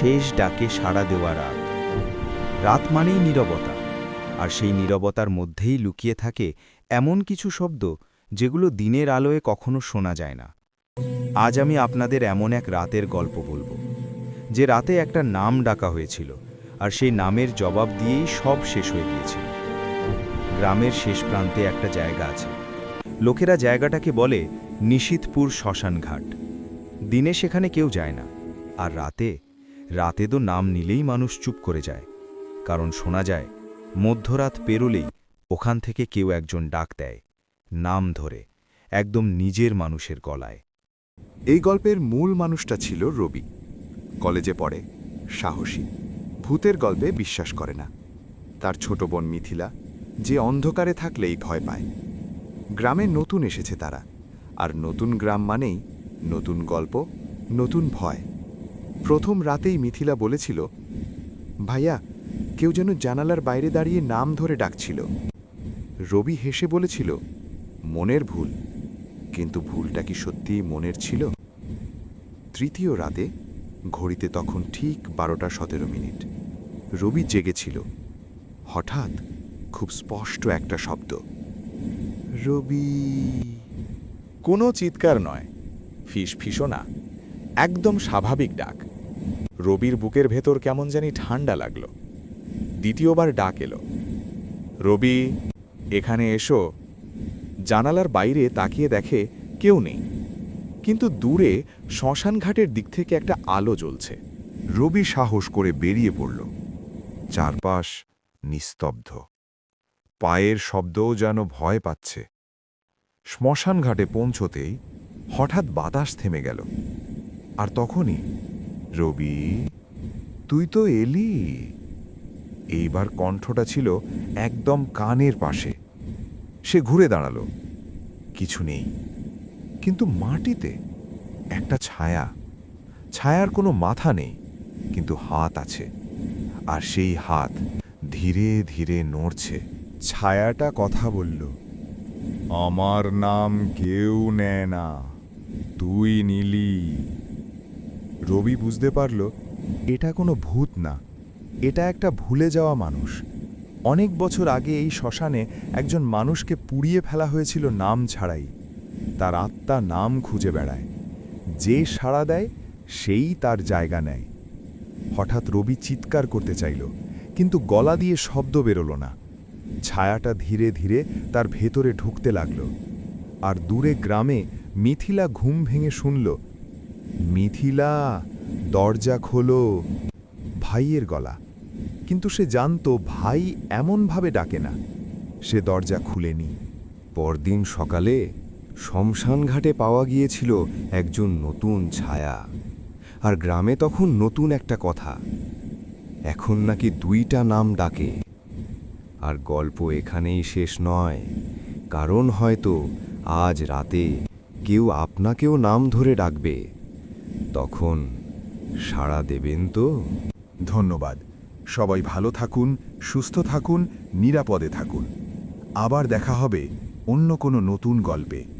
শেষ ডাকে সাড়া দেওয়া রাত। রাত মানেই নীরবতা, আর সেই নীরবতার মধ্যেই লুকিয়ে থাকে এমন কিছু শব্দ যেগুলো দিনের আলোয় কখনো শোনা যায় না। আজ আমি আপনাদের এমন এক রাতের গল্প বলব, যে রাতে একটা নাম ডাকা হয়েছিল, আর সেই নামের জবাব দিয়েই সব শেষ হয়ে গিয়েছিল। গ্রামের শেষ প্রান্তে একটা জায়গা আছে। লোকেরা জায়গাটাকে বলে নিশীথপুর শ্মশানঘাট। দিনে সেখানে কেউ যায় না, আর রাতে রাতে তো নাম নিলেই মানুষ চুপ করে যায়। কারণ শোনা যায়, মধ্যরাত পেরোলেই ওখান থেকে কেউ একজন ডাক দেয়, নাম ধরে, একদম নিজের মানুষের গলায়। এই গল্পের মূল মানুষটা ছিল রবি। কলেজে পড়ে, সাহসী, ভূতের গল্পে বিশ্বাস করে না। তার ছোট বোন মিথিলা, যে অন্ধকারে থাকলেই ভয় পায়। গ্রামে নতুন এসেছে তারা, আর নতুন গ্রাম মানেই নতুন গল্প, নতুন ভয়। প্রথম রাতেই মিথিলা বলেছিল, ভাইয়া, কেউ যেন জানালার বাইরে দাঁড়িয়ে নাম ধরে ডাকছিল। রবি হেসে বলেছিল, মনের ভুল। কিন্তু ভুলটা কি সত্যিই মনের ছিল? তৃতীয় রাতে, ঘড়িতে তখন ঠিক বারোটা সতেরো মিনিট, রবি জেগেছিল। হঠাৎ খুব স্পষ্ট একটা শব্দ, রবি কোনো চিৎকার নয় ফিস ফিসও না, একদম স্বাভাবিক ডাক। রবির বুকের ভেতর কেমন জানি ঠান্ডা লাগল। দ্বিতীয়বার ডাক এলো। রবি, এখানে এসো। জানালার বাইরে তাকিয়ে দেখে কেউ নেই। কিন্তু দূরে শ্মশানঘাটের দিক থেকে একটা আলো জ্বলছে। রবি সাহস করে বেরিয়ে পড়ল। চারপাশ নিস্তব্ধ। পায়ের শব্দও যেন ভয় পাচ্ছে। শ্মশানঘাটে পৌঁছতেই হঠাৎ বাতাস থেমে গেল। আর তখনই রবি, তুই তো এলি। এইবার কণ্ঠটা ছিল একদম কানের পাশে। সে ঘুরে দাঁড়াল। কিছু নেই। কিন্তু মাটিতে একটা ছায়া। ছায়ার কোনো মাথা নেই, কিন্তু হাত আছে। আর সেই হাত ধীরে ধীরে নড়ছে। ছায়াটা কথা বলল, আমার নাম কেউ নেয় না। তুই নিলি রবি বুঝতে পারল, এটা কোনো ভূত না, এটা একটা ভুলে যাওয়া মানুষ। অনেক বছর আগে এই শ্মশানে একজন মানুষকে পুড়িয়ে ফেলা হয়েছিল নাম ছাড়াই। তার আত্মা নাম খুঁজে বেড়ায়। যে সাড়া দেয়, সেই তার জায়গা নেয়। হঠাৎ রবি চিৎকার করতে চাইল, কিন্তু গলা দিয়ে শব্দ বেরোল না। ছায়াটা ধীরে ধীরে তার ভেতরে ঢুকতে লাগল। আর দূরে গ্রামে মিথিলা ঘুম ভেঙে শুনল মিথিলা, দরজা খোলো, ভাইয়ের গলা। কিন্তু সে জানত ভাই এমনভাবে ডাকে না। সে দরজা খুলেনি। পরদিন সকালে শ্মশানঘাটে পাওয়া গিয়েছিল একজন নতুন ছায়া। আর গ্রামে তখন নতুন একটা কথা। এখন নাকি দুইটা নাম ডাকে। আর গল্প এখানেই শেষ নয়। কারণ হয়তো আজ রাতে কেউ আপনাকেও নাম ধরে ডাকবে। তখন সাড়া দেবেন তো? ধন্যবাদ। সবাই ভালো থাকুন, সুস্থ থাকুন, নিরাপদে থাকুন। আবার দেখা হবে অন্য কোনো নতুন গল্পে।